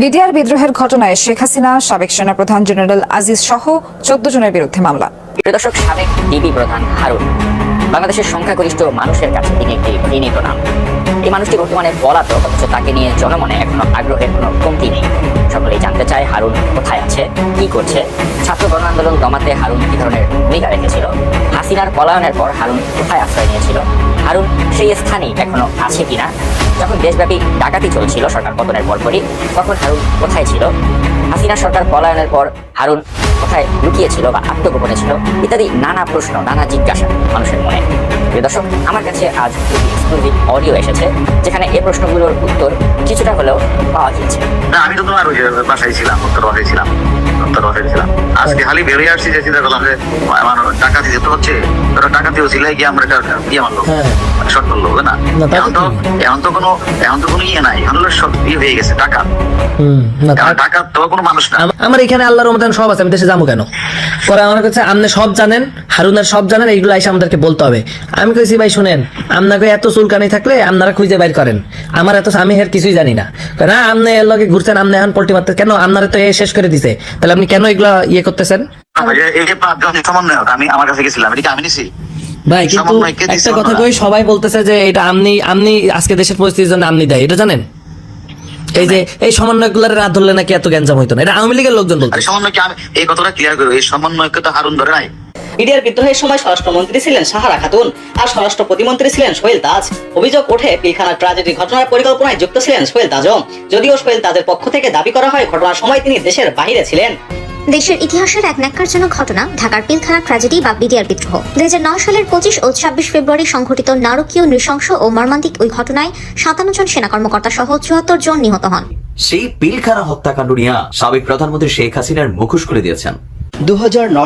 BDR বিদ্রোহের ঘটনায় শেখ হাসিনা, সাবেক সেনাপ্রধান জেনারেল আজিজ সহ চোদ্দ জনের বিরুদ্ধে মামলা। দর্শক, সাবেক ডিবি প্রধান হারুন, বাংলাদেশের সংখ্যাগরিষ্ঠ মানুষের কাছে তিনি একটি ঘৃণিত নাম। এই মানুষটি বর্তমানে পলাতক, অথচ তাকে নিয়ে জনমনে এখনও আগ্রহের কোনো কমতি নেই। সকলেই জানতে চায় হারুন কোথায় আছে, কি করছে। ছাত্র গণ আন্দোলন দমাতে হারুন কি ধরনের ভূমিকা রেখেছিল? হাসিনার পলায়নের পর হারুন কোথায় আশ্রয় নিয়েছিল? হারুন সেই স্থানেই এখনও আছে কিনা? যখন দেশব্যাপী ডাকাতি চলছিল সরকার পতনের পরপরই, তখন হারুন কোথায় ছিল? হাসিনা সরকার পলায়নের পর হারুন কোথায় লুকিয়েছিল বা আত্মগোপনে ছিল ইত্যাদি নানা প্রশ্ন, নানা জিজ্ঞাসা মানুষের মনে। প্রিয় দর্শক, আমার কাছে আজ এক্সক্লুসিভ অডিও এসেছে, যেখানে এই প্রশ্নগুলোর উত্তর কিছুটা হলেও পাওয়া গিয়েছে। আমি তো তোমার বাসায় ছিলাম উত্তর বাসায় ছিলাম। উত্তর বাসায় ছিলাম আজকে খালি বেরিয়ে আসছি যে চিন্তা করলাম যে আমার যেতে হচ্ছে ওরা ডাকাতিও ছিল গিয়ে আমরা ইয়ে মারলো শর্ট করল না? না, তা তো এখন তো এখন তো কোনো এখন তো কোনো ইয়ে নাই। এখন ইয়ে হয়ে গেছে টাকা। হুম, না, কারণ তা- টাকা তো কোনো মানুষ না। আমার এখানে আল্লাহর রহমতান সব আছে আমি দেশে যাব কেন? পরে আমার কাছে আপনি সব জানেন হারুনের সব জানেন এইগুলো এসে আমাদেরকে বলতে হবে। আমি কইছি ভাই শুনেন আপনাকে এত চুলকানি থাকলে আপনারা খুঁজে বাইর করেন। আমার এত আমি হের কিছুই জানি না। না আপনি এর লগে ঘুরছেন আপনি এখন পল্টি মারতে কেন? আপনারা তো এ শেষ করে দিছে। তাহলে আপনি কেন এগুলা ইয়ে করতেছেন? সমন্বয়ক আমি আমার কাছে গেছিলাম এটা আমি নিছি? ভাই কিন্তু একটা কথা কই সবাই বলতেছে যে এটা আপনি আপনি আজকে দেশের পরিস্থিতির জন্য আপনি দেয় এটা জানেন? এই যে এই সমন্বয়গুলোর রাত ধরলে নাকি এত গ্যাঞ্জাম হইতো না? এটা আওয়ামী লীগের লোকজন বলতো সমন্বয়কে আমি এই কথাটা ক্লিয়ার করব এই সমন্বয়কে তো হারুন ধরে নাই। বিডিআর বিদ্রোহের সময় স্বরাষ্ট্রমন্ত্রী ছিলেন সাহারা খাতুন আর স্বরাষ্ট্র প্রতিমন্ত্রী ছিলেন সোহেল তাজ। অভিযোগ ওঠে পিলখানা ট্রাজেডি ঘটনার পরিকল্পনায় যুক্ত ছিলেন সোহেল তাজও। যদিও সোহেল তাজের পক্ষ থেকে দাবি করা হয় ঘটনার সময় তিনি দেশের বাইরে ছিলেন। দেশের ইতিহাসের এক ন্যাক্কারজনক ঘটনা ঢাকার পিলখানা ট্র্যাজেডি বা বিডিআর বিদ্রোহ। দুই হাজার নয় সালের পঁচিশ ও ছাব্বিশ ফেব্রুয়ারি সংঘটিত নারকীয় নৃশংস ও মর্মান্তিক ওই ঘটনায় সাতান্ন জন সেনা কর্মকর্তা সহ চুয়াত্তর জন নিহত হন। সেই পিলখানা হত্যাকাণ্ড নিয়ে সাবেক প্রধানমন্ত্রী শেখ হাসিনার মুখোশ করে দিয়েছেন। দু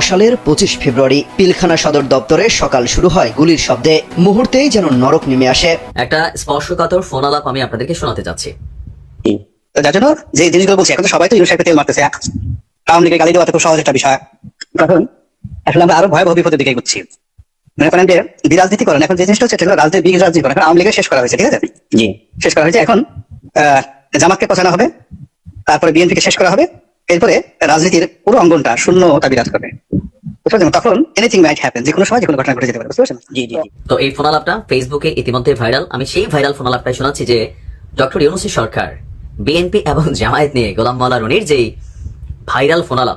সালের পঁচিশ ফেব্রুয়ারি পিলখানা সদর দপ্তরে সকাল শুরু হয় গুলির শব্দে। মুহূর্তেই যেন নরক নেমে আসে। একটা স্পর্শকাতর ফোন আলাপ আমি আপনাদেরকে শোনাতে যাচ্ছি। যার জন্য যে জিনিসগুলো বলছি এখন তো সবাই তো ইউরোপ তেল মারতেছে। আওয়ামী লীগের গালি দেওয়া তো খুব সহজ একটা বিষয়। কারণ আসলে আমরা আরও ভয়াবহ বিপদের দিকে এগোচ্ছি। মনে করেন যে বিরাজনীতি করেন এখন যে জিনিসটা হচ্ছে সেটা রাজনীতি বিগ রাজনীতি করেন আওয়ামী লীগের শেষ করা হয়েছে ঠিক আছে? জি। শেষ করা হয়েছে এখন আহ, জামাতকে পছানো হবে তারপরে বিএনপিকে শেষ করা হবে। এরপরে রাজনীতির পুরো অঙ্গনটা শূন্যতা বিরাজ করবে। ইতিমধ্যে ভাইরাল। আমি সেই ভাইরাল যে ডক্টর সরকার বিএনপি এবং জামায়াত নিয়ে গোলাম রনির ভাইরাল ফোন আলাপ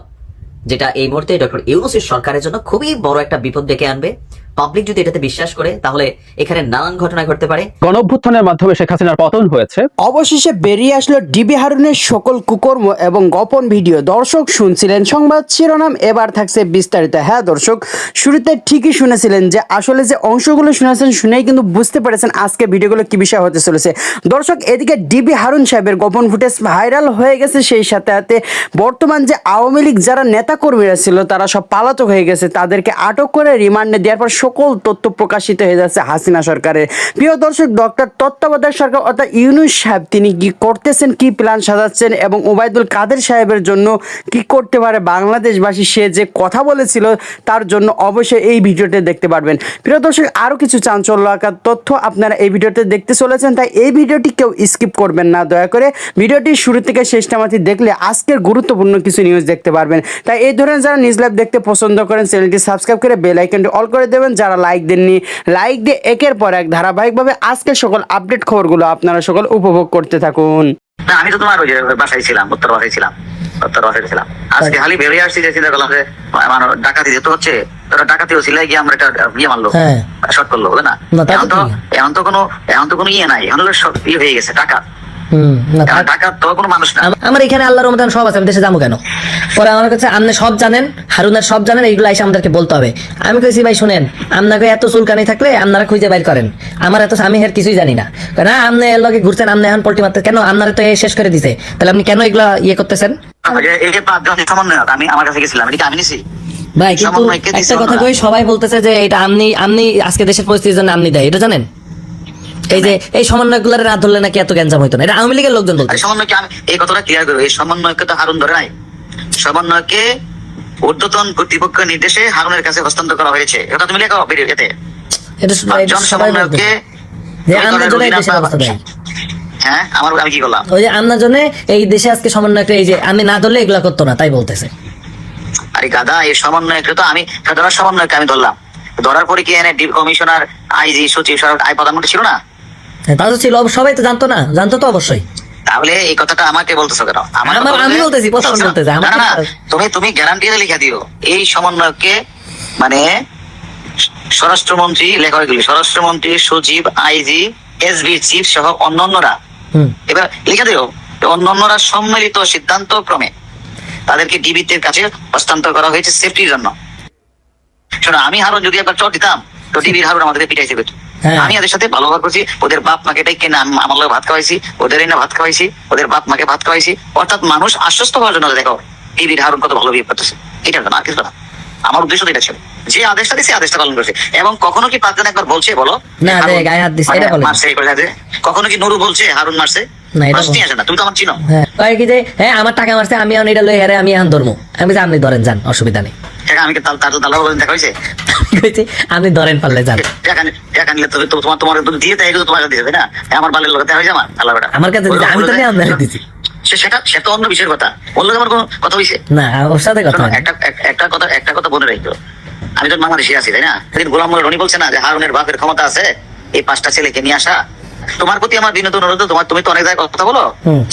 যেটা এই মুহূর্তে ডক্টর সরকারের জন্য খুবই বড় একটা বিপদ ডেকে আনবে পাবলিক যদি এটাতে বিশ্বাস করে তাহলে এখানে নানান ঘটনা ঘটতে পারে। গণ অভ্যুত্থানের মাধ্যমে শেখ হাসিনার পতন হয়েছে। অবশেষে বেরিয়ে আসলো ডিবি হারুনের সকল কুকর্ম এবং গোপন ভিডিও। দর্শক শুনছিলেন সংবাদ শিরোনাম এবার থাকছে বিস্তারিত। হ্যাঁ দর্শক শুরুতে ঠিকই শুনেছিলেন যে আসলে যে অংশগুলো শুনেছেন শুনেই কিন্তু বুঝতে পেরেছেন আজকে ভিডিওগুলো কি বিষয় হতে চলেছে। দর্শক এদিকে ডিবি হারুন সাহেবের গোপন ফুটেজ ভাইরাল হয়ে গেছে সেই সাথে সাথে বর্তমান যে আওয়ামী লীগ যারা নেতাকর্মীরা ছিল তারা সব পালাতক হয়ে গেছে। তাদেরকে আটক করে রিমান্ডে দেওয়ার পর সকল তথ্য প্রকাশিত হয়ে যাচ্ছে হাসিনা সরকারের প্রিয় দর্শক, ডক্টর তত্ত্বাবধায়ক সরকার অর্থাৎ ইউনুস সাহেব, তিনি কি করতেছেন, কি প্ল্যান সাজাচ্ছেন এবং ওবায়দুল কাদের সাহেবের জন্য কি করতে পারে বাংলাদেশবাসী? সে যে কথা বলেছিল, তার জন্য অবশ্যই এই ভিডিওটি দেখতে পারবেন। প্রিয় দর্শক, আরও কিছু চাঞ্চল্য আকার তথ্য আপনারা এই ভিডিওতে দেখতে চলেছেন, তাই এই ভিডিওটি কেউ স্কিপ করবেন না। দয়া করে ভিডিওটি শুরু থেকে শেষ টামাতি দেখলে আজকের গুরুত্বপূর্ণ কিছু নিউজ দেখতে পারবেন। তাই এই ধরনের যারা নিউজ লাইভ দেখতে পছন্দ করেন চ্যানেলটি সাবস্ক্রাইব করে বেল আইকনটি অল করে দেবেন যারা লাইক দেননি লাইক দিয়ে একের পর এক ধারাবাহিকভাবে আজকের সকল আপডেট খবরগুলো আপনারা সকল উপভোগ করতে থাকুন। না আমি তো তোমার ওই যে বাসায় ছিলাম উত্তর বাসায় ছিলাম উত্তর বাসায় ছিলাম। আজকে খালি বেরিয়ে আসছি যে চিন্তা করলাম যে আমার ডাকাতি যেতে হচ্ছে ওরা ডাকাতিও ছিল গিয়ে আমরা এটা ইয়ে মারলো হ্যাঁ। শর্ট করল হবে না? না, তা তো এখন তো এখন তো কোনো এখন তো কোনো ইয়ে নাই এখন হলো ইয়ে হয়ে গেছে টাকা। আমার এখানে আল্লাহর সব আছে আমি দেশে যাব কেন? পরে আমার কাছে আপনি সব জানেন হারুনের সব জানেন এইগুলো এসে আমাদেরকে বলতে হবে। আমি কইছি ভাই শুনেন আপনাকে এত চুলকানি থাকলে আপনারা খুঁজে বাইর করেন। আমার এত আমি হের কিছুই জানি না। আপনি এর লগে ঘুরছেন আপনি এখন পল্টি মারতে কেন আপনারা তো শেষ করে দিছে? তাহলে আপনি কেন এগুলা ইয়ে করতেছেন? আমি আমার কাছে গেছিলাম এটা আমি নিছি? ভাই কিন্তু একটা কথা কই সবাই বলতেছে যে এটা আপনি আপনি আজকে দেশের পরিস্থিতির জন্য আপনি দেয় এটা জানেন? এই যে এই সমন্বয়গুলোর রাত ধরলে নাকি এত গ্যাঞ্জাম হইতো না? এটা আওয়ামী লীগের লোকজন বলতো সমন্বয়কে আমি এই কথাটা ক্লিয়ার করব। এই সমন্বয়কে তো হারুন ধরে নাই। সমন্বয়কে ঊর্ধ্বতন কর্তৃপক্ষের নির্দেশে হারুনের কাছে হস্তান্তর করা হয়েছে। এটা তুমি লেখো সমন্বয়কে অবস্থা দেয় হ্যাঁ আমার আমি কি করলাম? ওই যে এই দেশে আজকে এই যে আমি না ধরলে এগুলা করতো না তাই বলতেছে। আরে গাদা এই সমন্বয়কে তো আমি ধরার সমন্বয়কে আমি ধরলাম। ধরার পরে কি এনে ডিপ কমিশনার আইজি সচিব সরকার আই প্রধানমন্ত্রী ছিল না? হ্যাঁ, তা ছিল সবাই তো জানতো না জানতো তো অবশ্যই। তাহলে এই কথাটা আমাকে বলতেছো কেন? আমার- আমি বলতেছি, না, না, তুমি তুমি গ্যারান্টি লিখে দিও। এই সমন্বয়কে মানে স্বরাষ্ট্রমন্ত্রী লেখা হয়ে গেল স্বরাষ্ট্রমন্ত্রী সচিব আইজি এসবি চিফ সহ অন্যান্যরা। এবার লিখে দিও অন্যান্যরা সম্মিলিত সিদ্ধান্ত ক্রমে তাদেরকে ডিবিতে কাছে হস্তান্তর করা হয়েছে সেফটির জন্য। শোনো আমি হারুন যদি একবার চট দিতাম তো ডিবির হারুন আমাদেরকে পিটাইছে। আমি এদের সাথে ভালো ব্যবহার করছি। ওদের বাপ মাকে ডেকে না আম- আমার লোক ভাত খাওয়াইছি। ওদের না ভাত খাওয়াইছি। ওদের বাপ মাকে ভাত খাওয়াইছি। অর্থাৎ মানুষ আশ্বস্ত হওয়ার জন্য দেখো ডিবির হারুন কত ভালো বিয়ে করতেছে। জন্য আর কিছু না। আমার উদ্দেশ্য এটা ছিল। যে আদেশটা দিছে আদেশটা পালন করেছে। এবং কখনো কি পাঁচজন একবার বলছে বলো? না, হারুন গায়ে হাত দিছে, মানে এটা। মারছে এই কখনো কি নুরু বলছে হারুন মারছে? না, এটা প্রশ্নই আসে না তুমি তো আমার চিনো। হ্যাঁ। কয় কি যে হ্যাঁ আমার টাকা মারছে আমি এখন এটা লই হারে আমি এখন ধরবো আমি যে আপনি ধরেন যান অসুবিধা নেই। আমি কি তার তার দালাল দেখা হয়েছে? কইছি আপনি ধরেন পারলে যান। টাকা নিলে তবে তোমার তোমার দিয়ে দেয় এগুলো কাছে দিয়ে দেবে না? আমার বালের লোক দেখা আমার আল্লাহ আমার কাছে আমি তো নিয়ে দিছি। সে- সেটা অন্য বিষয়ের কথা। ওর আমার কোনো কথা হয়েছে না ওর সাথে কথা একটা একটা কথা একটা কথা রাখতো আমি তো বাংলাদেশে আছি তাই না? সেদিন গোলাম রনি বলছে না যে হারুনের বাপের ক্ষমতা আছে এই পাঁচটা ছেলেকে নিয়ে আসা। তোমার প্রতি আমার বিনোদ অনুরোধ তোমার তুমি তো অনেক জায়গায় কথা বলো।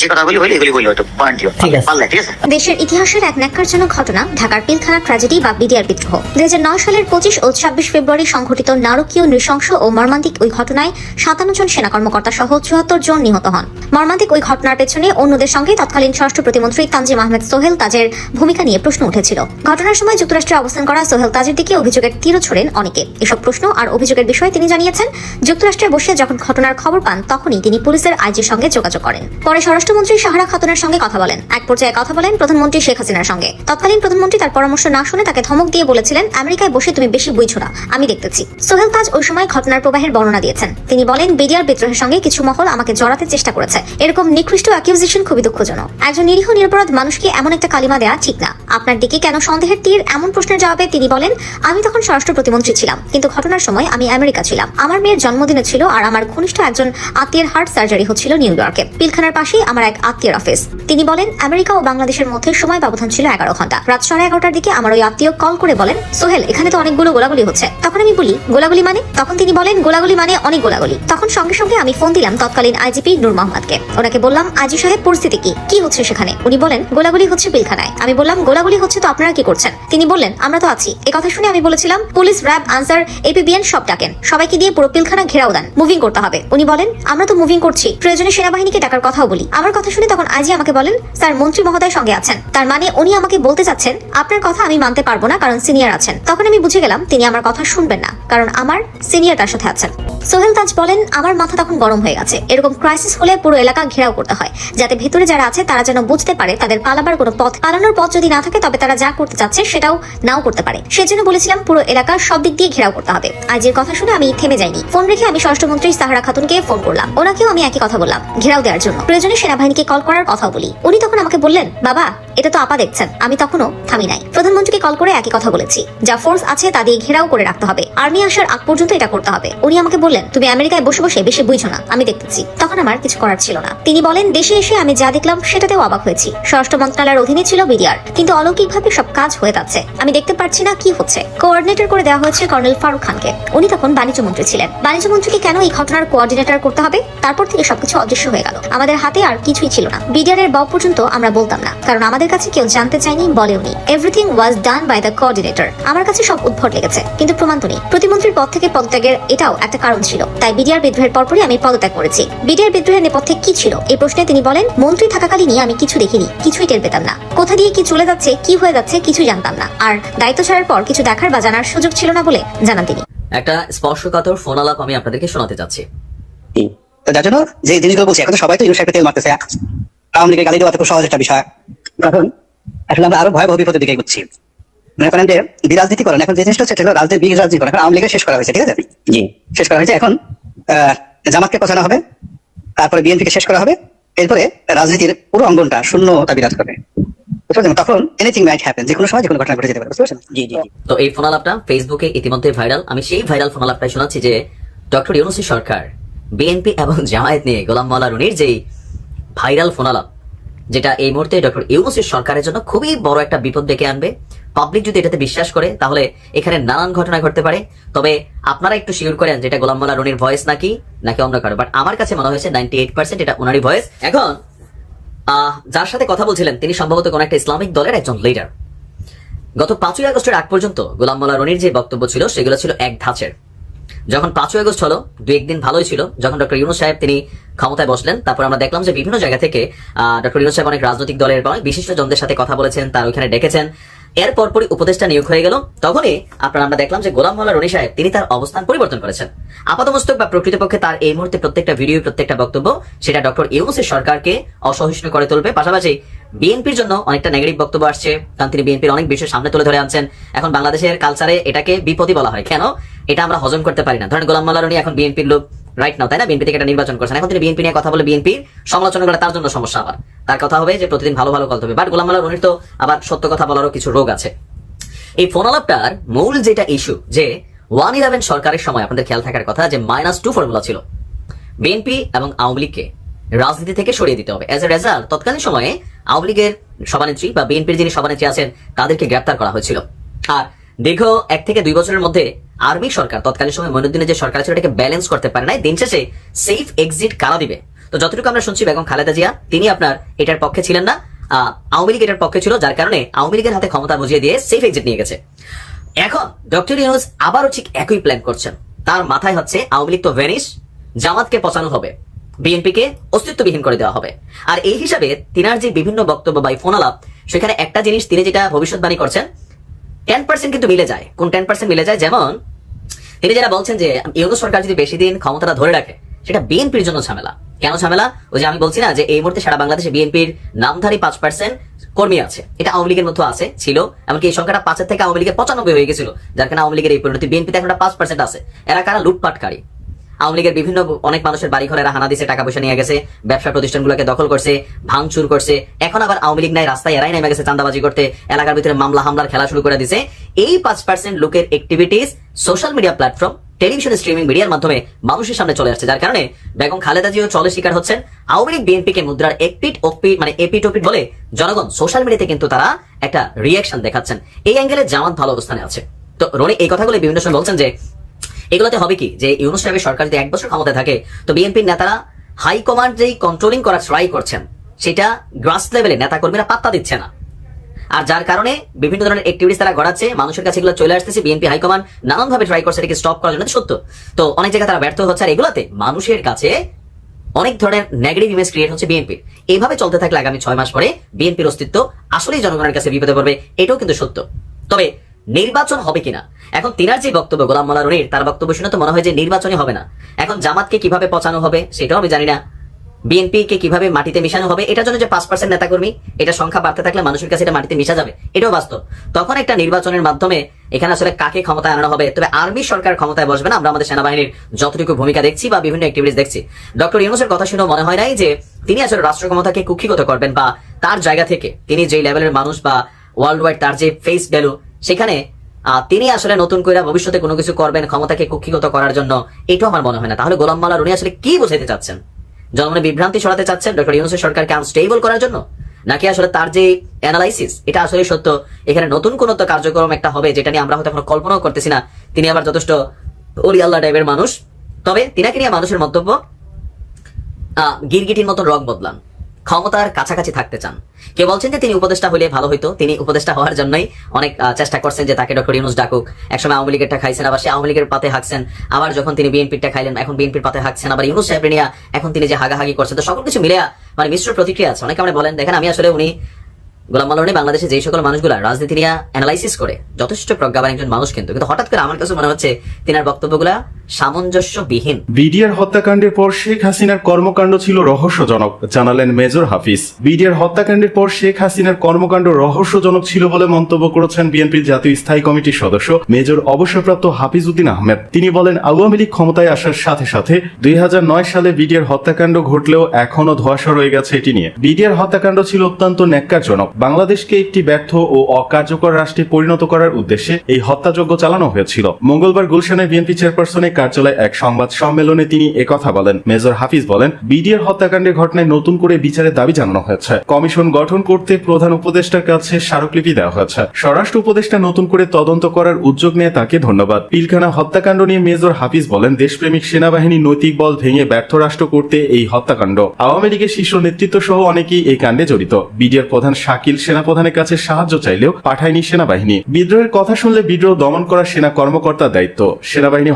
যে কথাগুলি হইলে এগুলি বলি হয়তো পয়েন্ট ঠিক আছে। ঠিক আছে? দেশের ইতিহাসের এক ন্যাক্কারজনক ঘটনা ঢাকার পিলখানা ট্র্যাজেডি বা বিডিআর বিদ্রোহ। দুই সালের পঁচিশ ও ছাব্বিশ ফেব্রুয়ারি সংঘটিত নারকীয় নৃশংস ও মর্মান্তিক ওই ঘটনায় সাতান্ন জন সেনা কর্মকর্তা সহ চুয়াত্তর জন নিহত হন। মর্মান্তিক ওই ঘটনার পেছনে অন্যদের সঙ্গে তৎকালীন স্বরাষ্ট্র প্রতিমন্ত্রী তানজিম আহমেদ সোহেল তাজের ভূমিকা নিয়ে প্রশ্ন উঠেছিল। ঘটনার সময় যুক্তরাষ্ট্রে অবস্থান করা সোহেল তাজের দিকে অভিযোগের তীরও ছোড়েন অনেকে। এসব প্রশ্ন আর অভিযোগের বিষয়ে তিনি জানিয়েছেন যুক্তরাষ্ট্রে বসে যখন ঘটনার খবর পান, তখনই তিনি পুলিশের আইজির সঙ্গে যোগাযোগ করেন। পরে স্বরাষ্ট্রমন্ত্রী সাহারা খাতুনের সঙ্গে কথা বলেন। এক পর্যায়ে কথা বলেন প্রধানমন্ত্রী শেখ হাসিনার সঙ্গে। তৎকালীন প্রধানমন্ত্রী তার পরামর্শ না শুনে তাকে ধমক দিয়ে বলেছিলেন, আমেরিকায় বসে তুমি বেশি বুঝছ না, আমি দেখতেছি। সোহেল তাজ ওই সময় ঘটনার প্রবাহের বর্ণনা দিয়েছেন। তিনি বলেন, বিডিআর বিদ্রোহের সঙ্গে কিছু মহল আমাকে জড়াতে চেষ্টা করেছে। এরকম নিকৃষ্ট অ্যাকিউজিশন খুবই দুঃখজনক। একজন নিরীহ নিরপরাধ মানুষকে এমন একটা কালিমা দেওয়া ঠিক না। আপনার দিকে কেন সন্দেহের তীর? এমন প্রশ্নের জবাবে তিনি বলেন, আমি তখন স্বরাষ্ট্র প্রতিমন্ত্রী ছিলাম, কিন্তু ঘটনার সময় আমি আমেরিকা ছিলাম। আমার মেয়ের জন্মদিনে ছিল আর আমার ঘনিষ্ঠ একজন আত্মীয়ের হার্ট সার্জারি হচ্ছিল নিউ ইয়র্কে। পিলখানার পাশেই আমার এক আত্মীয়ের অফিস। তিনি বলেন, আমেরিকা ও বাংলাদেশের মধ্যে সময় ব্যবধান ছিল এগারো ঘণ্টা। রাত সাড়ে এগারোটার দিকে আমার ওই আত্মীয় কল করে বলেন, সোহেল, এখানে তো অনেকগুলো গোলাগুলি হচ্ছে। তখন আমি বলি, গোলাগুলি মানে? তখন তিনি বলেন, গোলাগুলি মানে অনেক গোলাগুলি। তখন সঙ্গে সঙ্গে আমি ফোন দিলাম তৎকালীন আইজিপি নূর মোহাম্মদকে ওনাকে বললাম, আইজি সাহেব, পরিস্থিতি কি? কি হচ্ছে সেখানে? উনি বলেন, গোলাগুলি হচ্ছে পিলখানায়। আমি বললাম, গোলাগুলি হচ্ছে তো আপনারা কি করছেন? তিনি বললেন, আমরা তো আছি। এই কথা শুনে আমি বলেছিলাম, পুলিশ, র্যাব, আনসার, এপিবিএন সব ডাকেন। সবাইকে দিয়ে পুরো পিলখানা ঘেরাও দেন। মুভিং করতে হবে। উনি বলেন আমরা তো মুভিং করছি। প্রয়োজনে সেনাবাহিনীকে ডাকার কথাও বলি। আমার কথা শুনে তখন আইজি আমাকে বলেন, স্যার, মন্ত্রী মহোদয় সঙ্গে আছেন। তার মানে উনি আমাকে বলতে চাচ্ছেন, আপনার কথা আমি মানতে পারব না, কারণ সিনিয়র আছেন। তখন আমি বুঝে গেলাম, তিনি আমার কথা শুনবেন না, কারণ আমার সিনিয়র তার সাথে আছেন। সোহেল তাজ বলেন, আমার মাথা তখন গরম হয়ে গেছে। এরকম ক্রাইসিস হলে পুরো এলাকা ঘেরাও করতে হয়, যাতে ভেতরে যারা আছে তারা যেন বুঝতে পারে তাদের পালাবার কোনো পথ। পালানোর পথ যদি না থাকে, তবে তারা যা করতে চাচ্ছে সেটাও নাও করতে পারে। সেজন্য বলেছিলাম, পুরো এলাকার সব দিক দিয়ে ঘেরাও করতে হবে। আজের কথা শুনে আমি থেমে যাইনি। ফোন রেখে আমি স্বরাষ্ট্রমন্ত্রী সাহারা খাতুনকে ফোন করলাম। ওনাকেও আমি একই কথা বললাম, ঘেরাও দেওয়ার জন্য। প্রয়োজনে সেনাবাহিনীকে কল করার কথাও বলি। উনি তখন আমাকে বললেন, বাবা, এটা তো আপা দেখছেন, আমি তখনও থামি নাই। প্রধানমন্ত্রীকে কল করে একই কথা বলেছি। যা ফোর্স আছে তা দিয়ে ঘেরাও করে রাখতে হবে। আর্মি আসার আগ পর্যন্ত এটা করতে হবে। উনি আমাকে বললেন, তুমি আমেরিকায় বসে বসে বেশি বুঝছ না, আমি দেখতেছি। তখন আমার কিছু করার ছিল না। তিনি বলেন, দেশে এসে আমি যা দেখলাম সেটাতেও অবাক হয়েছি। স্বরাষ্ট্র মন্ত্রণালয়ের অধীনে ছিল বিডিআর, কিন্তু অলৌকিকভাবে সব কাজ হয়ে যাচ্ছে। আমি দেখতে পাচ্ছি না কি হচ্ছে। কোঅর্ডিনেটর করে দেওয়া হয়েছে কর্নেল ফারুক খানকে উনি তখন বাণিজ্য মন্ত্রী ছিলেন। বাণিজ্য মন্ত্রীকে কেন এই ঘটনার কোঅর্ডিনেটর করতে হবে, তারপর থেকে সবকিছু অদৃশ্য হয়ে গেল। আমাদের হাতে আর কিছুই ছিল না। বিডিআর এর বব পর্যন্ত আমরা বলতাম না, কারণ আমাদের কাছে কেউ জানতে চায়নি বলেওনি everything was done by the coordinator আমার কাছে সব উদ্ভট লেগেছে, কিন্তু প্রমাণ তো নেই। প্রতিমন্ত্রীর পদ থেকে পদত্যাগের এটাও একটা কারণ ছিল। তাই বিডিআর বিদ্রোহের পরপরই আমি পদত্যাগ করেছি। বিডিআর বিদ্রোহের নেপথ্যে কি ছিল? এই প্রশ্নে তিনি বলেন, মন্ত্রী থাকাকালীনই আমি কিছু দেখিনি, কিছুই টের পেতাম না। কোথা দিয়ে কি চলে যাচ্ছে, কি হয়ে যাচ্ছে, কিছুই জানতাম না। আর দায়িত্ব ছাড়ার পর কিছু দেখার বা জানার সুযোগ ছিল না বলে জানান তিনি। একটা স্পর্শকাতর ফোন আলাপ আমি আপনাদেরকে শোনাতে চাচ্ছি। তো যার জন্য যে জিনিসগুলো বলছি এখন তো সবাই তো তেল মারতেছে। আওয়ামী লীগের গালি দেওয়া খুব সহজ একটা বিষয়। আসলে আমরা আরও ভয়াবহ বিপদের দিকে এগোচ্ছি। মনে করেন যে বিরাজনীতি করেন এখন যে জিনিসটা হচ্ছে সেটা হলো রাজনীতি করেন। এখন আওয়ামী লীগের শেষ করা হয়েছে ঠিক আছে? জি। শেষ করা হয়েছে। এখন জামাতকে পচানো হবে তারপরে বিএনপিকে শেষ করা হবে। এরপরে রাজনীতির পুরো অঙ্গনটা শূন্যতা বিরাজ করবে। তখন এনিথিং মাইট হ্যাপেন যে কোনো সময় যে কোনো ঘটনা ঘটে যেতে পারে। জি জি তো এই ফোন আলাপটা ফেসবুকে ইতিমধ্যে ভাইরাল। আমি সেই ভাইরাল ফোন আলাপটাই শোনাচ্ছি যে ডক্টর ইউনুসি সরকার বিএনপি এবং জামায়াত নিয়ে গোলাম মোল্লা রুনির যেই ভাইরাল ফোনালাপ, যেটা এই মুহূর্তে ডক্টর ইউনুসের সরকারের জন্য খুবই বড় একটা বিপদ ডেকে আনবে। পাবলিক যদি এটাতে বিশ্বাস করে, তাহলে এখানে নানান ঘটনা ঘটতে পারে। তবে আপনারা একটু শিওর করেন যেটা গোলাম মোল্লা রনির ভয়েস নাকি? নাকি অন্য কারও? বাট আমার কাছে মনে হয়েছে নাইনটি এইট পার্সেন্ট এটা ওনারই ভয়েস। এখন যার সাথে কথা বলছিলেন, তিনি সম্ভবত কোন একটা ইসলামিক দলের একজন লিডার গত পাঁচই আগস্টের আগ পর্যন্ত গোলাম মোল্লা রনির যে বক্তব্য ছিল, সেগুলো ছিল এক ধাঁচের। যখন পাঁচই আগস্ট হলো, দু একদিন ভালোই ছিল, যখন ডক্টর ইউনুস সাহেব তিনি ক্ষমতায় বসলেন, তারপর আমরা দেখলাম যে বিভিন্ন জায়গা থেকে ডক্টর ইউনুস সাহেব অনেক রাজনৈতিক দলের অনেক বিশিষ্ট জনদের সাথে কথা বলেছেন, তার ওইখানে ডেকেছেন। এর পরপরই উপদেষ্টা নিয়োগ হয়ে গেল। তখনই আপনার আমরা দেখলাম যে গোলাম মোল্লা রনি সাহেব, তিনি তার অবস্থান পরিবর্তন করেছেন। আপাতমস্তক বা প্রকৃতপক্ষে তার এই মুহূর্তে প্রত্যেকটা ভিডিও, প্রত্যেকটা বক্তব্য, সেটা ডক্টর ইউনুসের সরকারকে অসহিষ্ণু করে তুলবে। পাশাপাশি বিএনপির জন্য অনেকটা নেগেটিভ বক্তব্য আসছে, কারণ তিনি বিএনপির অনেক বিষয় সামনে তুলে ধরে আনছেন। এখন বাংলাদেশের কালচারে এটাকে বিপদই বলা হয়। কেন? এটা আমরা হজম করতে পারি না। ধরেন গোলাম মোল্লা রনি এখন বিএনপির লোক। রাইট নাও তাই না? বিএনপি থেকে একটা নির্বাচন করছেন। এখন তিনি বিএনপি নিয়ে কথা বলে বিএনপির সমালোচনা করে তার জন্য সমস্যা আবার। তার কথা হবে যে প্রতিদিন ভালো ভালো কথা হবে বাট গোলাম রনির তো আবার সত্য কথা বলারও কিছু রোগ আছে। এই ফোন আলাপটার মূল যেটা ইস্যু যে ওয়ান ইলেভেন সরকারের সময় আপনাদের খেয়াল থাকার কথা, যে মাইনাস টু ফর্মুলা ছিল। বিএনপি এবং আওয়ামী লীগকে রাজনীতি থেকে সরিয়ে দিতে হবে। এজ এ রেজাল্ট তৎকালীন সময়ে আওয়ামী লীগের সভানেত্রী বা বিএনপির যিনি সভানেত্রী আছেন, তাদেরকে গ্রেপ্তার করা হয়েছিল। আর দীর্ঘ এক থেকে দুই বছরের মধ্যে আর্মি সরকার, তৎকালীন সময় মইনুদ্দিনের যে সরকার ছিল এটাকে ব্যালেন্স করতে পারে নাই। দিন শেষে সেফ এক্সিট কারা দিবে? তো যতটুকু আমরা শুনছি বেগম খালেদা জিয়া, তিনি আপনার এটার পক্ষে ছিলেন না। আওয়ামী লীগ এটার পক্ষে ছিল, যার কারণে আওয়ামী লীগের হাতে ক্ষমতা বুঝিয়ে দিয়ে সেফ এক্সিট নিয়ে গেছে। এখন ডক্টর ইউনুস আবারও ঠিক একই প্ল্যান করছেন। তার মাথায় হচ্ছে আওয়ামী লীগ তো ভ্যানিশ জামাতকে পচানো হবে, বিএনপিকে অস্তিত্ববিহীন করে দেওয়া হবে। আর এই হিসাবে তিনার যে বিভিন্ন বক্তব্য বা ফোন আলাপ সেখানে একটা জিনিস তিনি যেটা ভবিষ্যৎবাণী করছেন টেন পার্সেন্ট কিন্তু মিলে যায়। কোন টেন পার্সেন্ট মিলে যায়? যেমন, তিনি যারা বলছেন যে ইউনো সরকার যদি বেশি দিন ক্ষমতাটা ধরে রাখে, সেটা বিএনপির জন্য ঝামেলা। কেন ঝামেলা? ওই যে আমি বলছি না যে, এই মুহূর্তে সারা বাংলাদেশে বিএনপির নামধারী পাঁচ পার্সেন্ট কর্মী আছে। এটা আওয়ামী লীগের মধ্যে আছে, ছিল। এমনকি এই সংখ্যাটা পাঁচের থেকে আওয়ামী লীগের পঁচানব্বই হয়ে গেছিল। যার কারণে আওয়ামী লীগের এই পরিণতি। বিএনপিতে এখন পাঁচ পার্সেন্ট আছে। এরা কারা? লুটপাটকারী। আওয়ামী লীগের বিভিন্ন অনেক মানুষের বাড়ি ঘরে হানা দিছে, টাকা পয়সা নিয়ে গেছে, ব্যবসা প্রতিষ্ঠানগুলোকে দখল করছে, ভাঙচুর করছে। এখন আবার আওয়ামী লীগ নাই, রাস্তায় এরাই নেমে গেছে চান্দাবাজি করতে, এলাকার ভিতরে মামলা, হামলার খেলা শুরু করে দিছে। এই পাঁচ পার্সেন্ট লোকের activities social media platform television streaming মিডিয়ার মাধ্যমে মানুষের সামনে চলে আসছে। যার কারণে বেগম খালেদা জিও চলে শিকার হচ্ছেন। আওয়ামী লীগ, বিএনপিকে মুদ্রার একপিট ওপিট মানে এপিট ওপিট বলে জনগণ সোশ্যাল মিডিয়াতে কিন্তু তারা একটা রিয়াকশন দেখাচ্ছেন। এই অ্যাঙ্গেলে জামাত ভালো অবস্থানে আছে। তো রনি, এই কথাগুলো বিভিন্ন সময় বলছেন যে এগুলোতে হবে কি? যে ইউনুস সাহেবের সরকার যদি এক বছর ক্ষমতায় থাকে, তো বিএনপির নেতারা হাইকমান্ড যেই কন্ট্রোলিং করার ট্রাই করছেন, সেটা গ্রাস লেভেলে নেতা কর্মীরা পাত্তা দিচ্ছে না। আর যার কারণে বিভিন্ন ধরনের অ্যাক্টিভিটিস তারা গড়াচ্ছে, মানুষের কাছে এগুলো চলে আসতেছে, বিএনপি হাইকমান্ড নানান ভাবে ট্রাই করছে, এটাকে স্টপ করার জন্য। সত্য। তো অনেক জায়গায় তারা ব্যর্থ হচ্ছে, আর এগুলোতে মানুষের কাছে অনেক ধরনের নেগেটিভ ইমেজ ক্রিয়েট হচ্ছে বিএনপির এইভাবে চলতে থাকলে আগামী ছয় মাস পরে বিএনপির অস্তিত্ব আসলেই জনগণের কাছে বিপদে পড়বে, এটাও কিন্তু সত্য। তবে নির্বাচন হবে কিনা? এখন তিনার যে বক্তব্য, গোলাম মোল্লা রনির তার বক্তব্য শুনে তো মনে হয় যে নির্বাচনই হবে না। এখন জামাতকে কীভাবে পচানো হবে, সেটাও আমি জানি না। বিএনপি কে কীভাবে মাটিতে মিশানো হবে, এটার জন্য যে পাঁচ পার্সেন্ট নেতাকর্মী, এটা সংখ্যা বাড়তে থাকলে মানুষের কাছে এটা মাটিতে মিশা যাবে, এটাও বাস্তব। তখন একটা নির্বাচনের মাধ্যমে এখানে আসলে কাকে ক্ষমতায় আনানো হবে, তবে আর্মি সরকার ক্ষমতায় বসবে না, আমরা আমাদের সেনাবাহিনীর যতটুকু ভূমিকা দেখছি বা বিভিন্ন অ্যাক্টিভিটিস দেখছি। ডক্টর ইউনুসের কথা শুনে মনে হয় নাই যে তিনি আসলে রাষ্ট্র ক্ষমতাকে কুক্ষিগত করবেন বা তার জায়গা থেকে তিনি যেই লেভেলের মানুষ বা ওয়ার্ল্ড ওয়াইড তার যে ফেস ভ্যালু সেখানে তিনি আসলে নতুন করে ভবিষ্যতে কোনো কিছু করবেন ক্ষমতাকে কুক্ষিগত করার জন্য এটাও আমার মনে হয় না। তাহলে গোলাম মাল্লা উনি আসলে কি বোঝাতে চাচ্ছেন? জনমনে বিভ্রান্তি ছড়াতে চাচ্ছেন ডক্টর ইউনুসের সরকারকে আনস্টেবল করার জন্য? নাকি আসলে তার যে অ্যানালাইসিস এটা আসলে সত্য? এখানে নতুন কোন তো কার্যক্রম একটা হবে যেটা নিয়ে আমরা হয়তো এখন কল্পনাও করতেছি না। তিনি আবার যথেষ্ট অলি আল্লাহ টাইপের মানুষ। তবে তিনাকে নিয়ে মানুষের মন্তব্য আহ, গিরগিটির মতো রং বদলান। ক্ষমতার কাছাকাছি থাকতে চান। কে বলছেন যে তিনি উপদেষ্টা হলে ভালো হইতো। তিনি উপদেষ্টা হওয়ার জন্যই অনেক চেষ্টা করছেন যে তাকে ডক্টর ইউনুস ডাকুক। একসময় আওয়ামী লীগেরটা খাইছেন, আবার সে আওয়ামী লীগের পাতে হাঁকছেন। আবার যখন তিনি বিএনপিরটা খাইলেন, এখন বিএনপির পাতে হাঁকছেন। আবার ইউনুস সাহেব নিয়ে এখন তিনি যে হাগাহাগি করছেন, তো সকল কিছু মিলে মানে মিশ্র প্রতিক্রিয়া আছে। অনেকে আমরা বলেন, দেখেন আমি আসলে উনি গোলাম মাল্লানি বাংলাদেশে যে সকল মানুষগুলা রাজনীতি নিয়ে অ্যানালাইসিস করে, যথেষ্ট প্রজ্ঞাবান একজন মানুষ কিন্তু। কিন্তু হঠাৎ করে আমার কাছে মনে হচ্ছে, তিনার বক্তব্যগুলা সামঞ্জস্যবিহীন। বিডিআর হত্যাকাণ্ডের পর শেখ হাসিনার কর্মকাণ্ড ছিল রহস্যজনক, জানালেন মেজর হাফিজ। বিডিআর হত্যাকাণ্ডের পর শেখ হাসিনার কর্মকাণ্ড রহস্যজনক ছিল বলে মন্তব্য করেছেন বিএনপির জাতীয় স্থায়ী কমিটির সদস্য মেজর অবসরপ্রাপ্ত হাফিজ উদ্দিন আহমেদ। তিনি বলেন, আওয়ামী লীগ ক্ষমতায় আসার সাথে সাথে দুই সালে বিডিআর হত্যাকাণ্ড ঘটলেও এখনও ধোয়াশা রয়ে গেছে এটি নিয়ে। বিডিআর হত্যাকাণ্ড ছিল অত্যন্ত ন্যাক্কারজনক। বাংলাদেশকে একটি ব্যর্থ ও অকার্যকর রাষ্ট্রে পরিণত করার উদ্দেশ্যে এই হত্যাযজ্ঞ চালানো হয়েছিল। মঙ্গলবার গুলশানে বিএনপি চেয়ারপারসন কার্যালয়ে এক সংবাদ সম্মেলনে তিনি একথা বলেন। মেজর হাফিজ বলেন, বিডিআর হত্যাকাণ্ডের ঘটনায় নতুন করে বিচারের দাবি জানানো হয়েছে। কমিশন গঠন করতে প্রধান উপদেষ্টার কাছে স্মারকলিপি দেওয়া হয়েছে। স্বরাষ্ট্র উপদেষ্টা নতুন করে তদন্ত করার উদ্যোগ নিয়ে তাকে ধন্যবাদ। পিলখানা হত্যাকাণ্ড নিয়ে মেজর হাফিজ বলেন, দেশপ্রেমিক সেনাবাহিনী নৈতিক বল ভেঙে ব্যর্থ রাষ্ট্র করতে এই হত্যাকাণ্ড। আওয়ামী লীগের শীর্ষ নেতৃত্ব সহ অনেকেই এই কাণ্ডে জড়িত। বিডিআর প্রধান শাকিল সেনাপ্রধানের কাছে সাহায্য চাইলেও পাঠায়নি সেনাবাহিনী। বিদ্রোহের কথা শুনলে বিদ্রোহ দমন করা সেনা কর্মকর্তার দায়িত্ব। সেনাবাহিনী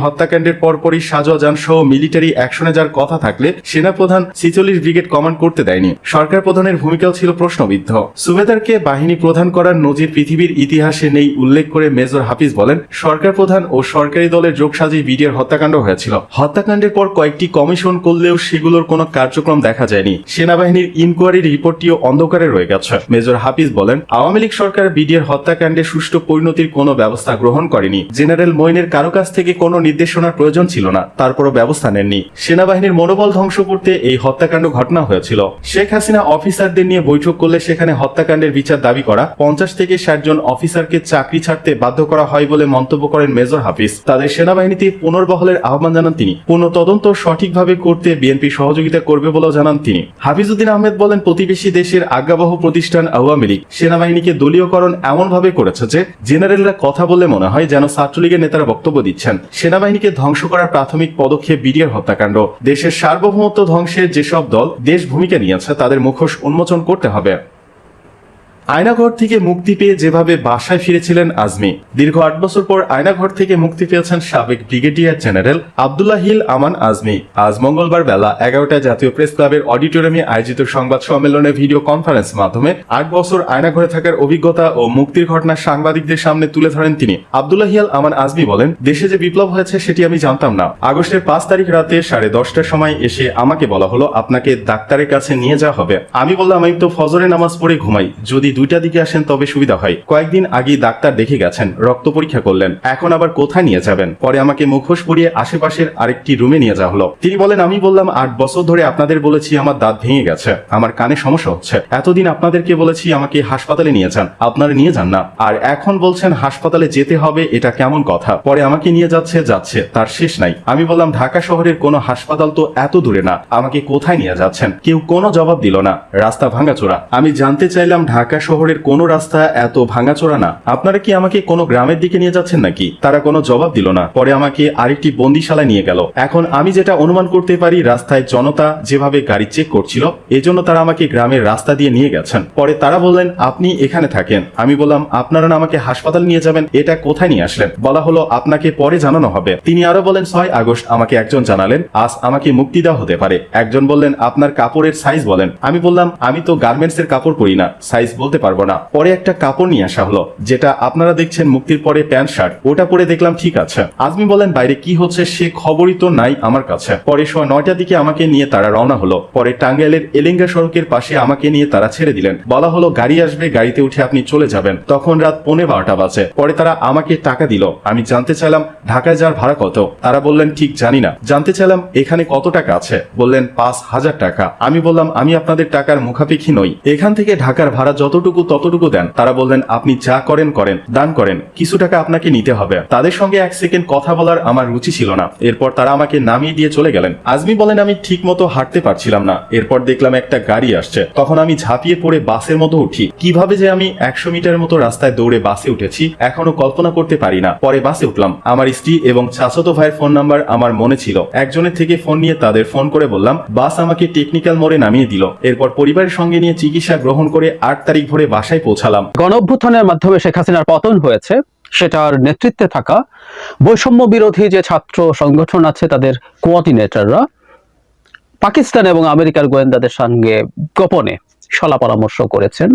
হত্যাকাণ্ডের পরপরই সাজোয়াজান সহ মিলিটারি অ্যাকশনে যাওয়ার কথা থাকলে সেনাপ্রধান ছিচল্লিশ ব্রিগেড কমান্ড করতে দেয়নি। সরকার প্রধানের ভূমিকাও ছিল প্রশ্নবিদ্ধ। সুবেদারকে বাহিনী প্রধান করার নজির পৃথিবীর ইতিহাসে নেই উল্লেখ করে মেজর হাফিজ বলেন, সরকার প্রধান ও সরকারি দলের যোগসাজেই বিডিআর হত্যাকাণ্ড হয়েছিল। হত্যাকাণ্ডের পর কয়েকটি কমিশন করলেও সেগুলোর কোনো কার্যক্রম দেখা যায়নি। সেনাবাহিনীর ইনকোয়ারির রিপোর্টটিও অন্ধকারে রয়ে গেছে। মেজর হাফিজ বলেন, আওয়ামী লীগ সরকার বিডিআর হত্যাকাণ্ডে সুষ্ঠু পরিণতির কোনো ব্যবস্থা গ্রহণ করেনি। জেনারেল মইনের কারও কাছ থেকে কোনো নির্দেশনার প্রয়োজন ছিল না। তারপরও ব্যবস্থা নেননি। সেনাবাহিনীর মনোবল ধ্বংস করতে এই হত্যাকাণ্ড ঘটনা হয়েছিল। শেখ হাসিনা অফিসারদের নিয়ে বৈঠক করলে সেখানে হত্যাকাণ্ডের বিচার দাবি করা, পঞ্চাশ থেকে ষাট জন অফিসারকে চাকরি ছাড়তে বাধ্য করা হয় বলে মন্তব্য করেন মেজর হাফিজ। তাদের সেনাবাহিনীতে পুনর্বহলের আহ্বান জানান তিনি। পুনঃ তদন্ত সঠিকভাবে করতে বিএনপি সহযোগিতা করবে বলেও জানান তিনি। হাফিজউদ্দিন আহমেদ বলেন, প্রতিবেশী দেশের আজ্ঞাবহ প্রতিষ্ঠান আওয়ামী লীগ। সেনাবাহিনীকে দলীয়করণ এমন ভাবে করেছে যে, জেনারেলরা কথা বলে মনে হয় যেন ছাত্রলীগের নেতারা বক্তব্য দিচ্ছেন। সেনাবাহিনীকে ধ্বংস করার প্রাথমিক পদক্ষেপ বিডিআর হত্যাকাণ্ড। দেশের সার্বভৌমত্ব ধ্বংসের যেসব দল দেশ ভূমিকা নিয়েছে, তাদের মুখোশ উন্মোচন করতে হবে। আয়নাঘর থেকে মুক্তি পেয়ে যেভাবে বাসায় ফিরেছিলেন আজমি, দীর্ঘ আট বছর পর আয়নাঘর থেকে মুক্তি পেয়েছেন সাবেক brigadier general Abdullahil Aman Azmi. আজ মঙ্গলবার বেলা এগারোটায় জাতীয় প্রেস ক্লাবের অডিটোরিয়ামে আয়োজিত সংবাদ সম্মেলনে ভিডিও কনফারেন্স মাধ্যমে আট বছর আয়নাঘরে থাকার অভিজ্ঞতা ও মুক্তির ঘটনা সাংবাদিকদের সামনে তুলে ধরেন তিনি। আবদুল্লাহ হিয়াল আমান আজমি বলেন, দেশে যে বিপ্লব হয়েছে সেটি আমি জানতাম না। আগস্টের পাঁচ তারিখ রাতে সাড়ে দশটার সময় এসে আমাকে বলা হলো, আপনাকে ডাক্তারের কাছে নিয়ে যাওয়া হবে। আমি বললাম, আমি তো ফজরে নামাজ পড়ে ঘুমাই, যদি দুইটা দিকে আসেন তবে সুবিধা হয়। কয়েকদিন আগেই ডাক্তার দেখে গেছেন, রক্ত পরীক্ষা করলেন। এখন আবার কোথায় নিয়ে যাবেন? পরে আমাকে মুখোশ পরিয়ে আশেপাশের আরেকটি রুমে নিয়ে যাওয়া হলো। তিনি বলেন, আমি বললাম, আট বছর ধরে আপনাদের বলেছি আমার দাঁত ভেঙে গেছে। আমার কানে সমস্যা হচ্ছে। এতদিন আপনাদেরকে বলেছি আমাকে হাসপাতালে নিয়ে যান। আপনারা নিয়ে যান না। আর এখন বলছেন, হাসপাতালে যেতে হবে, এটা কেমন কথা? পরে আমাকে নিয়ে যাচ্ছে যাচ্ছে। তার শেষ নাই। আমি বললাম, ঢাকা শহরের কোনো হাসপাতাল তো এত দূরে না। আমাকে কোথায় নিয়ে যাচ্ছেন? কেউ কোনো জবাব দিল না। রাস্তা ভাঙাচোরা। আমি জানতে চাইলাম, ঢাকা শহরের কোনো রাস্তা এত ভাঙাচোরা না। আপনারা কি আমাকে কোনো গ্রামের দিকে নিয়ে যাচ্ছেন নাকি? তারা কোনো জবাব দিল না। পরে আমাকে আরেকটি বন্দিশালায় নিয়ে গেল। এখন আমি যেটা অনুমান করতে পারি, রাস্তায় জনতা যেভাবে গাড়ি চেক করছিল, এজন্য তারা আমাকে গ্রামের রাস্তা দিয়ে নিয়ে গেছেন। পরে তারা বললেন, আপনি এখানে থাকেন। আমি বললাম, আপনারা না আমাকে হাসপাতাল নিয়ে যাবেন, এটা কোথায় নিয়ে আসলেন? বলা হলো, আপনাকে পরে জানানো হবে। তিনি আরও বলেন ছয় আগস্ট, আমাকে একজন জানালেন, আজ আমাকে মুক্তি দেওয়া হতে পারে। একজন বললেন, আপনার কাপড়ের সাইজ বলেন। আমি বললাম, আমি তো গার্মেন্টস এর কাপড় পরি না। সাইজ বলতে পারব না। পরে একটা কাপড় নিয়ে আসা হলো, যেটা আপনারা দেখছেন মুক্তির পরে প্যান্ট, শার্ট। ওটা পরে দেখলাম ঠিক আছে। আজমি বলেন, বাইরে কি হচ্ছে সে খবরই তো নাই আমার কাছে। পরে সোয়া নয়টার দিকে আমাকে নিয়ে তারা রওনা হলো। পরে টাঙ্গাইলের এলেঙ্গা সড়কের পাশে আমাকে নিয়ে তারা ছেড়ে দিলেন। বলা হলো, গাড়ি আসবে, গাড়িতে উঠে আপনি চলে যাবেন। তখন রাত পৌনে বারোটা বাজে। পরে তারা আমাকে টাকা দিল। আমি জানতে চাইলাম, ঢাকায় যাওয়ার ভাড়া কত? তারা বললেন, ঠিক, জানি না। জানতে চাইলাম, এখানে কত টাকা আছে? বললেন, পাঁচ হাজার টাকা। আমি বললাম, আমি আপনাদের টাকার মুখাপেক্ষী নই। এখান থেকে ঢাকার ভাড়া যতটুকু ততটুকু দেন, তারা বললেন আপনি যা করেন করেন, দান করেন, কিছু টাকা আপনাকে নিতে হবে। তাদের সঙ্গে এক সেকেন্ড কথা বলার আমার রুচি ছিল না। এরপর তারা আমাকে নামিয়ে দিয়ে চলে গেলেন। আজমি বলেন, আমি ঠিক মতো হাঁটতে পারছিলাম না। এরপর দেখলাম একটা গাড়ি আসছে। তখন আমি ঝাঁপিয়ে পড়ে বাসের মতো উঠি। কীভাবে যে আমি একশো মিটার মতো রাস্তায় দৌড়ে বাসে উঠেছি, এখনও কল্পনা করতে পারি না। পরে বাসে উঠলাম। আমার স্ত্রী এবং চাচাতো ভাইয়ের ফোন নাম্বার আমার মনে ছিল। একজনের থেকে ফোন নিয়ে তাদের ফোন করে বললাম, বাস আমাকে টেকনিক্যাল মোড়ে নামিয়ে দিল। এরপর পরিবারের সঙ্গে নিয়ে চিকিৎসা গ্রহণ করে আট তারিখ ভোরে বাসায় পৌঁছালাম। গণ অভ্যুত্থানের মাধ্যমে শেখ হাসিনার পতন হয়েছে, সেটার নেতৃত্বে থাকা বৈষম্য বিরোধী যে ছাত্র সংগঠন আছে তাদের কোঅর্ডিনেটররা, পাকিস্তান এবং আমেরিকার গোয়েন্দাদের সঙ্গে গোপনে সলা পরামর্শ করেছেন।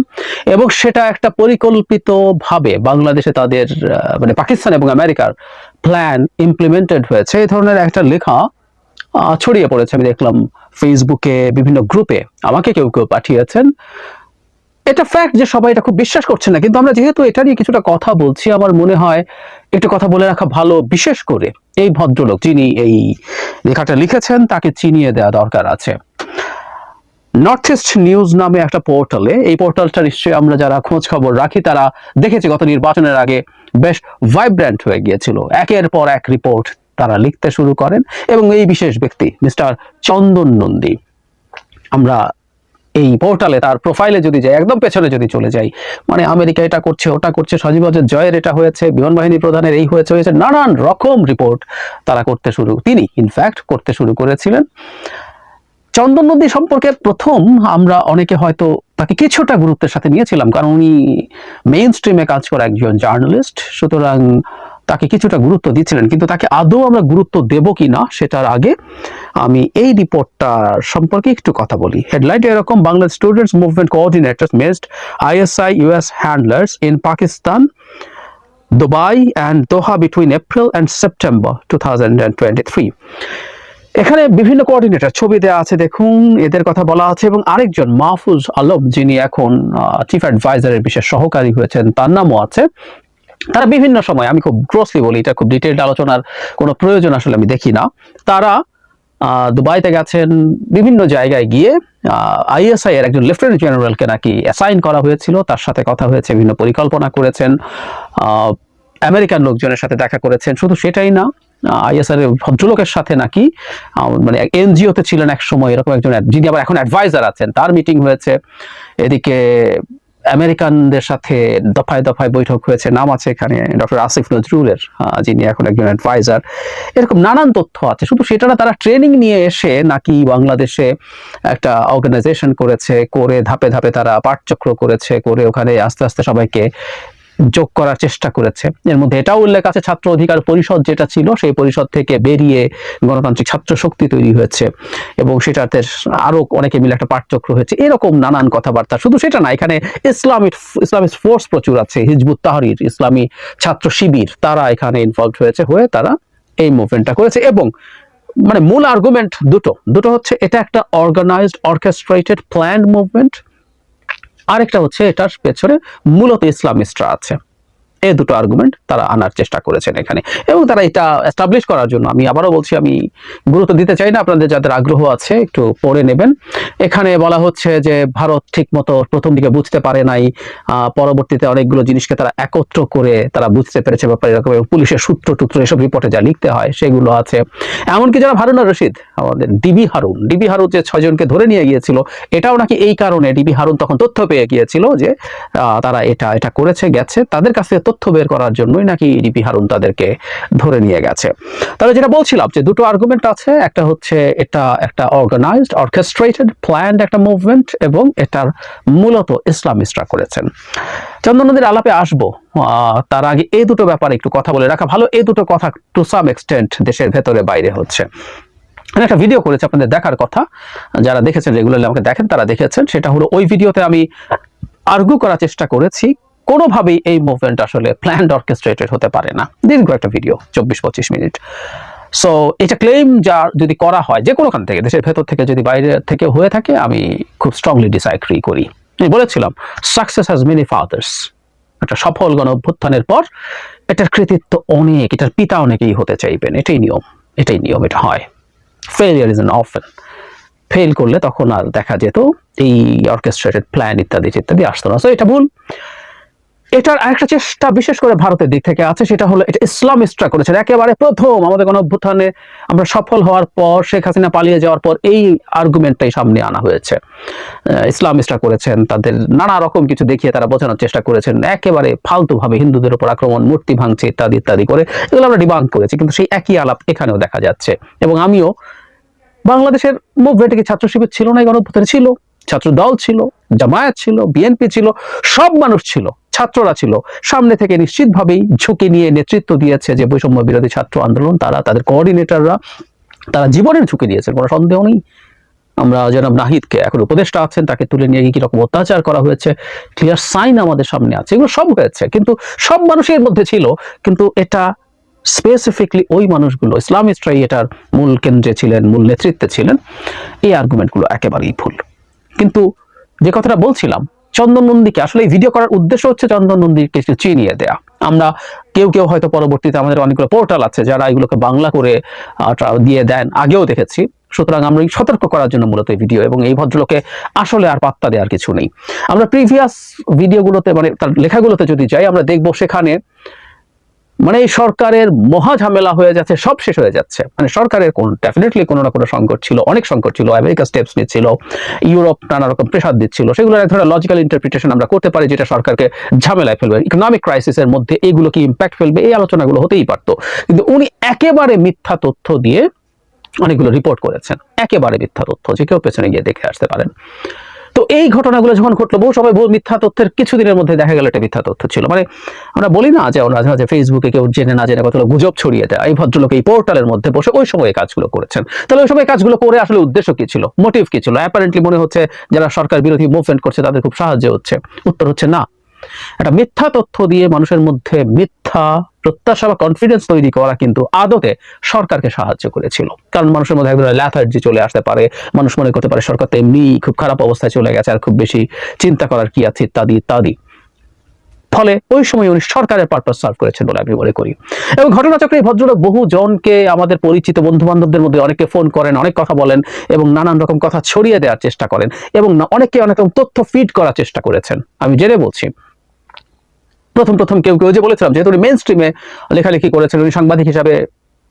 এবং সেটা একটা পরিকল্পিত ভাবে বাংলাদেশে তাদের মানে পাকিস্তান এবং আমেরিকার প্ল্যান ইমপ্লিমেন্টেড হয়েছে। এই ধরনের একটা লেখা ছড়িয়ে পড়েছে। আমি দেখলাম ফেসবুকে বিভিন্ন গ্রুপে আমাকে কেউ কেউ পাঠিয়েছেন। এটা ফ্যাক্ট যে সবাই এটা খুব বিশ্বাস করছে না, কিন্তু আমরা যেহেতু এটা নিয়ে কিছুটা কথা বলছি, আমার মনে হয় একটু কথা বলে রাখা ভালো, বিশেষ করে এই ভদ্রলোক যিনি এই লেখাটা লিখেছেন, তাকে চিনিয়ে দেওয়া দরকার আছে। নর্থ ইস্ট নিউজ নামে একটা পোর্টালে এই পোর্টালটা নিশ্চয়ই আমরা যারা খোঁজ খবর রাখি, তারা দেখেছি গত নির্বাচনের আগে বেশ ভাইব্র্যান্ট হয়ে গিয়েছিল। একের পর এক রিপোর্ট তারা লিখতে শুরু করেন এবং এই বিশেষ ব্যক্তি মিস্টার চন্দন নন্দী। আমরা এই পোর্টালে তার প্রোফাইলে যদি যাই, একদম পেছনে যদি চলে যাই মানে আমেরিকা এটা করছে, ওটা করছে সজীবজের জয়ের এটা হয়েছে, বিমান বাহিনী প্রধানের এই হয়েছে হয়েছে, নানান রকম রিপোর্ট তারা করতে শুরু, তিনি ইনফ্যাক্ট করতে শুরু করেছিলেন। চন্দন নদী সম্পর্কে প্রথম আমরা অনেকে হয়তো তাকে কিছুটা গুরুত্বের সাথে নিয়েছিলাম, কারণ উনি মেইন স্ট্রিমে কাজ করা একজন জার্নালিস্ট সুতরাং তাকে কিছুটা গুরুত্ব দিচ্ছিলেন, কিন্তু তাকে আদৌ আমরা গুরুত্ব দেব কি না সেটার আগে আমি এই রিপোর্টটা সম্পর্কে একটু কথা বলি। হেডলাইট এরকম Bangla students movement coordinators messaged ISI US handlers in Pakistan Dubai and Doha between April and September to এখানে বিভিন্ন কোঅর্ডিনেটর ছবি দেওয়া আছে, দেখুন, এদের কথা বলা আছে, এবং আরেকজন মাহফুজ আলম যিনি এখন চিফ অ্যাডভাইজারের বিশেষ সহকারী হয়েছেন, তার নামও আছে। তারা বিভিন্ন সময়, আমি খুব গ্রোসলি বলি, এটা খুব ডিটেলড আলোচনার কোনো প্রয়োজন আসলে আমি দেখি না। তারা দুবাইতে গেছেন, বিভিন্ন জায়গায় গিয়ে আইএসআই এর একজন লেফটেন্যান্ট জেনারেলকে নাকি অ্যাসাইন করা হয়েছিল, তার সাথে কথা হয়েছে, বিভিন্ন পরিকল্পনা করেছেন। আমেরিকান লোকজনের সাথে দেখা করেছেন, শুধু সেটাই না আইএসআর ভদ্রলোকের সাথে নাকি মানে এনজিওতে ছিলেন এক সময়, এরকম একজন, যিনি আবার এখন অ্যাডভাইজার আছেন, তার মিটিং হয়েছে। এদিকে আমেরিকানদের সাথে দফায় দফায় বৈঠক হয়েছে। নাম আছে এখানে ডক্টর আসিফ নজরুলের যিনি এখন একজন অ্যাডভাইজার এরকম নানান তথ্য আছে। শুধু সেটা না, তারা ট্রেনিং নিয়ে এসে নাকি বাংলাদেশে একটা অর্গানাইজেশন করেছে, করে ধাপে ধাপে তারা পাঠচক্র করেছে, করে ওখানে আস্তে আস্তে সবাইকে যোগ করার চেষ্টা করেছে। এর মধ্যে এটাও উল্লেখ আছে, ছাত্র অধিকার পরিষদ যেটা ছিল, সেই পরিষদ থেকে বেরিয়ে গণতান্ত্রিক ছাত্র শক্তি তৈরি হয়েছে এবং সেটাতে আরও অনেকে মিলে একটা পাঠচক্র হয়েছে। এরকম নানান কথাবার্তা। শুধু সেটা না, এখানে ইসলামিক ইসলামিক ফোর্স প্রচুর আছে। হিজবুত তাহরির, ইসলামী ছাত্র শিবির, তারা এখানে ইনভলভ হয়েছে হয়ে তারা এই মুভমেন্টটা করেছে এবং মানে মূল আর্গুমেন্ট দুটো। দুটো হচ্ছে, এটা একটা অর্গানাইজড অর্কেস্ট্রেটেড প্ল্যান্ড মুভমেন্ট আরেকটা হচ্ছে এটার পেছনে মূলত ইসলামিস্টরা আছে। এই দুটো আর্গুমেন্ট তারা আনার চেষ্টা করেছেন এখানে। এবং তারা এটা এস্টাবলিশ করার জন্য আমি আবারও বলছি, আমি গুরুত্ব দিতে চাই না, আপনাদের যাদের আগ্রহ আছে একটু পড়ে নেবেন। এখানে বলা হচ্ছে যে ভারত ঠিক মতো প্রথম দিকে বুঝতে পারে নাই পরবর্তীতে অনেকগুলো জিনিসকে তারা একত্র করে তারা বুঝতে পেরেছে ব্যাপারে এরকম পুলিশের সূত্র টুত্র এসব রিপোর্টে যা লিখতে হয় সেগুলো আছে। এমনকি যারা আর রশিদ আমাদের ডিবি হারুন। ডিবি হারুন যে ছয়জনকে ধরে নিয়ে গিয়েছিল, এটাও নাকি এই কারণে। ডিবি হারুন তখন তথ্য পেয়ে গিয়েছিল যে তারা এটা এটা করেছে, গেছে। তাদের কাছ থেকে তথ্য বের করার জন্যই নাকি ডিবি হারুন তাদেরকে ধরে নিয়ে গেছে। তাহলে যেটা বলছিলাম যে, দুটো আর্গুমেন্ট আছে। একটা হচ্ছে এটা একটা অর্গানাইজড অর্কেস্ট্রেটেড প্ল্যান্ড একটা মুভমেন্ট এবং এটার মূলত ইসলামিস্টরা করেছেন। চন্দনদের আলাপে আসব। তার আগে এই দুটো ব্যাপারে একটু কথা বলে রাখা ভালো। এই দুটো কথা টু সাম এক্সটেন্ট দেশের ভেতরে বাইরে হচ্ছে। আমি একটা ভিডিও করেছি আপনাদের দেখার কথা। যারা দেখেছেন রেগুলারলি আমাকে দেখেন, তারা দেখেছেন। সেটা হলো ওই ভিডিওতে আমি আর্গু করার চেষ্টা করেছি। কোনোভাবেই এই মুভমেন্ট আসলে প্ল্যান্ড অর্কেস্ট্রেটেড হতে পারে না। দীর্ঘ একটা ভিডিও চব্বিশ পঁচিশ মিনিট। সো এটা ক্লেম যা যদি করা হয়, যে কোনোখান থেকে, দেশের ভেতর থেকে, যদি বাইরে থেকে হয়ে থাকে, আমি খুব স্ট্রংলি ডিসাইগ্রি করি। আমি বলেছিলাম সাকসেস হ্যাজ মেনি ফাদার্স একটা সফল গণ অভ্যুত্থানের পর, এটার কৃতিত্ব অনেক, এটার পিতা অনেকেই হতে চাইবেন। এটাই নিয়ম এটাই নিয়ম, এটা হয়। Failure is an often fail করলে তখন আর দেখা যেত এই অর্কেস্ট্রেটেড প্ল্যান ইত্যাদি ইত্যাদি আসতো না। সো এটা ভুল। এটার আরেকটা চেষ্টা বিশেষ করে ভারতের দিক থেকে আছে সেটা হলো এটা ইসলাম ইসলামিস্টরা করেছেন। একেবারে প্রথম আমাদের গণ অভ্যুত্থানে আমরা সফল হওয়ার পর শেখ হাসিনা পালিয়ে যাওয়ার পর এই আর্গুমেন্টটাই সামনে আনা হয়েছে। আহ, ইসলামিস্টরা করেছেন তাদের নানা রকম কিছু দেখিয়ে তারা বোঝানোর চেষ্টা করেছেন। একেবারে ফালতুভাবে হিন্দুদের উপর আক্রমণ মূর্তি ভাঙছে ইত্যাদি ইত্যাদি করে এগুলো আমরা ডিবাঙ্ক করেছি কিন্তু সেই একই আলাপ এখানেও দেখা যাচ্ছে। এবং আমিও বাংলাদেশের মুভমেন্টে কি ছাত্র শিবির ছিল না এই গণঅভ্যুত্থানে ছিল? ছাত্র দল ছিল জামায়াত ছিল বিএনপি ছিল সব মানুষ ছিল। ছাত্ররা ছিল। সামনে থেকে নিশ্চিতভাবেই ঝুঁকি নিয়ে নেতৃত্ব দিয়েছে যে বৈষম্য বিরোধী ছাত্র আন্দোলন, তারা তাদের কোঅর্ডিনেটররা তারা জীবনের ঝুঁকি দিয়েছেন কোনো সন্দেহ নেই। আমরা জনাব নাহিদকে এখন উপদেষ্টা আছেন, তাকে তুলে নিয়ে গিয়ে রকম অত্যাচার করা হয়েছে ক্লিয়ার সাইন আমাদের সামনে আছে, এগুলো সব হয়েছে। কিন্তু সব মানুষের মধ্যে ছিল, কিন্তু এটা স্পেসিফিকলি ওই মানুষগুলো ইসলামিস্টরাই এটার মূল কেন্দ্রে ছিলেন, মূল নেতৃত্বে ছিলেন, এই আর্গুমেন্টগুলো একেবারেই ভুল। কিন্তু যে কথাটা বলছিলাম চন্দন নন্দীকে আসলে এই ভিডিও করার উদ্দেশ্য হচ্ছে চন্দন নন্দীকে একটু চিনিয়ে দেয়া। আমরা কেউ কেউ হয়তো পরবর্তীতে আমাদের অনেকগুলো পোর্টাল আছে যারা এগুলোকে বাংলা করে দিয়ে দেন, আগেও দেখেছি। সুতরাং আমরা এই সতর্ক করার জন্য মূলত এই ভিডিও এবং এই ভদ্রলোকে আসলে আর পাত্তা দেওয়ার কিছু নেই। আমরা প্রিভিয়াস ভিডিওগুলোতে মানে তার লেখাগুলোতে যদি যাই, আমরা দেখব সেখানে মানে এই সরকারের মহা ঝামেলা হয়ে যাচ্ছে, সব শেষ হয়ে যাচ্ছে। মানে সরকারের কোন ডেফিনেটলি কোনো না কোনো সংকট ছিল, অনেক সংকট ছিল আমেরিকা স্টেপস নিচ্ছিল ইউরোপ নানা রকম প্রেশার দিচ্ছিল, সেগুলোর এক ধরনের লজিক্যাল ইন্টারপ্রিটেশন আমরা করতে পারি যেটা সরকারকে ঝামেলায় ফেলবে। ইকোনমিক ক্রাইসিসের মধ্যে এগুলো কি ইম্প্যাক্ট ফেলবে, এই আলোচনাগুলো হতেই পারতো। কিন্তু উনি একেবারে মিথ্যা তথ্য দিয়ে অনেকগুলো রিপোর্ট করেছেন। একেবারে মিথ্যা তথ্য, যে কেউ পেছনে গিয়ে দেখে আসতে পারেন। তো এই ঘটনাগুলো যখন ঘটলো, বহু সবাই বহু মিথ্যা তথ্যের কিছুদিনের মধ্যে দেখা গেল, এটা মিথ্যা তথ্য ছিল। মানে আমরা বলি না যে, মাঝে মাঝে ফেসবুকে কেউ জেনে না জেনে কতগুলো গুজব ছড়িয়ে দেয়। এই ভদ্রলোক এই পোর্টালের মধ্যে বসে ওই সময় কাজগুলো করেছেন। তাহলে ওই সময় কাজগুলো করে আসলে উদ্দেশ্য কি ছিল? মোটিভ কি ছিল? অ্যাপারেন্টলি মনে হচ্ছে যারা সরকার বিরোধী মুভমেন্ট করছে, তাদের খুব সাহায্য হচ্ছে। উত্তর হচ্ছে না। একটা মিথ্যা তথ্য দিয়ে মানুষের মধ্যে মিথ্যা প্রত্যাশা বা কনফিডেন্স তৈরি করা কিন্তু আদতে সরকারকে সাহায্য করেছিল। কারণ মানুষের মধ্যে একদম ল্যাথার্জি চলে আসতে পারে, মানুষ মনে করতে পারে সরকার তো এমনি খুব খারাপ অবস্থায় চলে গেছে আর খুব বেশি চিন্তা করার কি আছে ইত্যাদি ইত্যাদি। ফলে ওই সময় উনি সরকারের পারপাস সার্ভ করেছেন বলে আমি মনে করি। এবং ঘটনাচক্রে এই ভদ্রলোক বহু জনকে আমাদের পরিচিত বন্ধু বান্ধবদের মধ্যে অনেকে ফোন করেন, অনেক কথা বলেন এবং নানান রকম কথা ছড়িয়ে দেওয়ার চেষ্টা করেন এবং অনেকে অনেক রকম তথ্য ফিড করার চেষ্টা করেছেন। আমি জেনে বলছি প্রথম প্রথম কেউ কেউ যে বলেছিলাম, যেহেতু উনি মেন স্ট্রিমে লেখালেখি করেছেন, উনি সাংবাদিক হিসাবে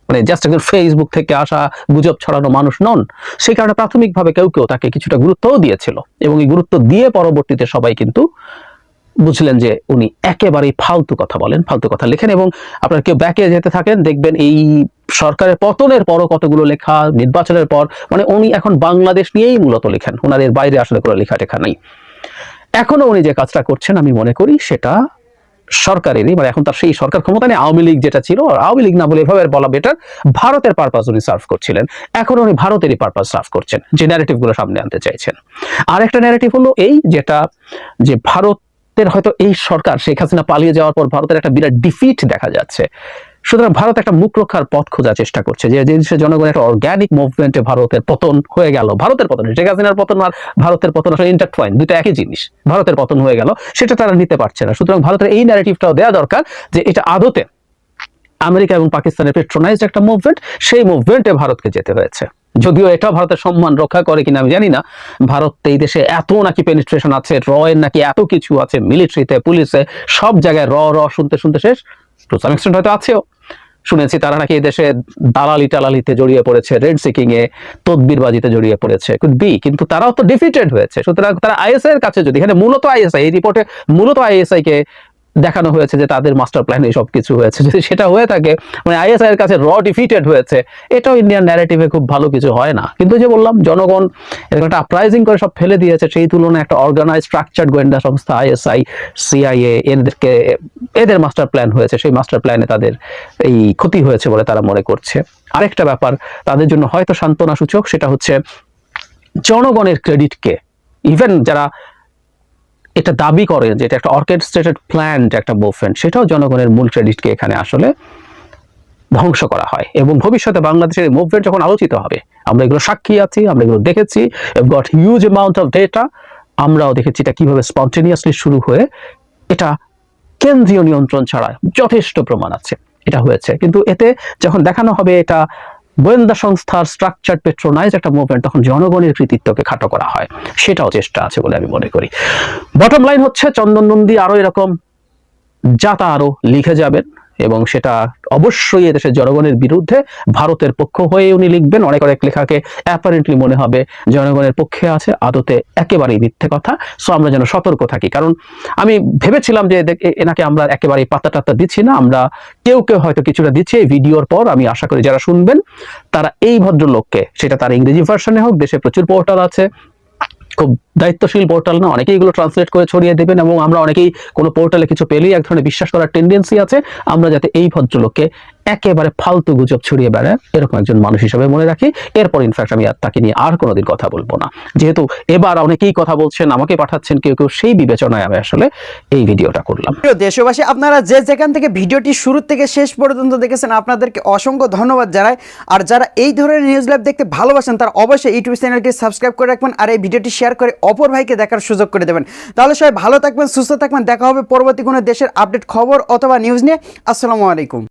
মানে জাস্ট একজন ফেসবুক থেকে আসা গুজব ছড়ানো মানুষ নন, সেই কারণে প্রাথমিকভাবে কেউ কেউ তাকে কিছুটা গুরুত্বও দিয়েছিল এবং এই গুরুত্ব দিয়ে পরবর্তীতে সবাই কিন্তু বুঝলেন যে উনি একেবারেই ফালতু কথা বলেন, ফালতু কথা লেখেন এবং আপনার কেউ ব্যাকে যেতে থাকেন, দেখবেন এই সরকারের পতনের পরও কতগুলো লেখা, নির্বাচনের পর মানে উনি এখন বাংলাদেশ নিয়েই মূলত লেখেন ওনার এর বাইরে আসলে কোনো লেখা টেখা নেই। এখনও উনি যে কাজটা করছেন আমি মনে করি সেটা সরকারেরই মানে এখন তার সেই সরকার ক্ষমতা নেই, আওয়ামী লীগ যেটা ছিল আওয়ামী লীগ না বলে এভাবে বলা বেটার ভারতের পারপাস উনি সার্ভ করছিলেন। এখন উনি ভারতেরই পারপাস সার্ভ করছেন, যে ন্যারেটিভগুলো সামনে আনতে চাইছেন। আর একটা ন্যারেটিভ হলো এই, যেটা, যে ভারতের হয়তো এই সরকার, শেখ হাসিনা পালিয়ে যাওয়ার পর ভারতের একটা বিরাট ডিফিট দেখা যাচ্ছে। সুতরাং ভারত একটা মুখ রক্ষার পথ খোঁজার চেষ্টা করছে, যে জিনিসের জনগণের একটা অর্গ্যানিক মুভমেন্টে ভারতের পতন হয়ে গেল। ভারতের পতন, শেখ হাসিনার পতন আর ভারতের পতন আসলে ইন্টারট্রাইন দুটো একই জিনিস। ভারতের পতন হয়ে গেল, সেটা তারা নিতে পারছে না। সুতরাং ভারতের এই ন্যারেটিভটাও দেওয়া দরকার যে এটা আদতে আমেরিকা এবং পাকিস্তানের পেট্রোনাইজড একটা মুভমেন্ট সেই মুভমেন্টে ভারতকে যেতে হয়েছে। যদিও এটা ভারতের সম্মান রক্ষা করে কিনা আমি জানি না। ভারত এই দেশে এত নাকি পেনিট্রেশন আছে র এর নাকি এত কিছু আছে মিলিটারিতে পুলিশে সব জায়গায় র র শুনতে শুনতে শেষ। টু সাম এক্সটেন্ট হয়তো আছেও। শুনেছি তারা নাকি এদেশে দালালি টালালিতে জড়িয়ে পড়েছে রেড সিকিং এ, তদবিরবাজিতে জড়িয়ে পড়েছে বি কিন্তু তারাও তো ডিফিটেড হয়েছে। সুতরাং তারা আইএসআই এর কাছে যদি, এখানে মূলত আইএসআই এই রিপোর্টে মূলত আইএসআই কে দেখানো হয়েছে যে তাদের মাস্টার প্ল্যানে সব কিছু হয়েছে। যদি সেটা হয়ে থাকে মানে আইএসআই এর কাছে র ডিফিটেড হয়েছে, এটাও ইন্ডিয়ান ন্যারেটিভে খুব ভালো কিছু হয় না। কিন্তু যে বললাম, জনগণ এরকম একটা আপরাইজিং করে সব ফেলে দিয়েছে, সেই তুলনায় একটা অর্গানাইজ স্ট্রাকচার্ড গোয়েন্দা সংস্থা আইএসআই সিআইএ এদেরকে, এদের মাস্টার প্ল্যান হয়েছে। সেই মাস্টার প্ল্যানে তাদের এই ক্ষতি হয়েছে বলে তারা মনে করছে। আরেকটা ব্যাপার, তাদের জন্য হয়তো সান্ত্বনা সূচক, সেটা হচ্ছে জনগণের ক্রেডিটকে ইভেন যারা এটা দাবি করে যে এটা একটা অর্কেস্ট্রেটেড প্ল্যান একটা মুভমেন্ট সেটাও জনগণের মূল ক্রেডিটকে এখানে আসলে ধ্বংস করা হয়। এবং ভবিষ্যতে বাংলাদেশের মুভমেন্ট যখন আলোচিত হবে, আমরা এগুলো সাক্ষী আছি, আমরা এগুলো দেখেছি got huge amount of data আমরাও দেখেছি এটা কীভাবে স্পন্টেনিয়াসলি শুরু হয়ে এটা কেন্দ্রীয় নিয়ন্ত্রণ ছাড়া যথেষ্ট প্রমাণ আছে। এটা হয়েছে। কিন্তু এতে যখন দেখানো হবে এটা গোয়েন্দা সংস্থার স্ট্রাকচার পেট্রোনাইজ একটা মুভমেন্ট তখন জনগণের কৃতিত্বকে খাটো করা হয়। সেটাও চেষ্টা আছে বলে আমি মনে করি। বটম লাইন হচ্ছে চন্দন নন্দী আরও এরকম যা তা আরও লিখে যাবেন। এবং সেটা অবশ্যই এদেশের জনগণের বিরুদ্ধে ভারতের পক্ষ হয়ে উনি লিখবেন। অনেক অনেক লেখাকে অ্যাপারেন্টলি মনে হবে জনগণের পক্ষে আছে, আদতে একেবারেই মিথ্যে কথা। সো আমরা যেন সতর্ক থাকি। কারণ আমি ভেবেছিলাম যে এনাকে আমরা একেবারেই পাত্তা টাত্তা দিচ্ছি না। আমরা কেউ কেউ হয়তো কিছুটা দিচ্ছি এই ভিডিওর পর। আমি আশা করি যারা শুনবেন, তারা এই ভদ্রলোককে, সেটা তার ইংরেজি ভার্সনে হোক, দেশে প্রচুর পোর্টাল আছে খুব দায়িত্বশীল পোর্টাল না, অনেকেই এগুলো ট্রান্সলেট করে ছড়িয়ে দেবেন এবং আমরা অনেকেই কোনো পোর্টালে কিছু পেলেই এক ধরনের বিশ্বাস করার টেন্ডেন্সি আছে। আমরা যাতে এই ভদ্রলোককে একেবারে ফালতু গুজব ছড়িয়ে বেড়ায়, এরকম একজন মানুষ হিসেবে মনে রাখি। এরপর ইনফ্যাক্ট আমি আর তাকে নিয়ে আর কোনোদিন কথা বলব না। যেহেতু এবার অনেকেই কথা বলছেন, আমাকে পাঠাচ্ছেন, কেউ কেউ সেই বিবেচনায় আমি আসলে এই ভিডিওটা করলাম। দেশবাসী, আপনারা যে যেখান থেকে ভিডিওটি শুরু থেকে শেষ পর্যন্ত দেখেছেন, আপনাদেরকে অসংখ্য ধন্যবাদ জানাই। আর যারা এই ধরনের নিউজ লাইভ দেখতে ভালোবাসেন, তারা অবশ্যই ইউটিউব চ্যানেলটি সাবস্ক্রাইব করে রাখবেন আর এই ভিডিওটি শেয়ার করে অপর ভাইকে দেখার সুযোগ করে দেবেন। তাহলে সবাই ভালো থাকবেন, সুস্থ থাকবেন। দেখা হবে পরবর্তী কোনো দেশের আপডেট খবর অথবা নিউজ নিয়ে। আসসালামু আলাইকুম।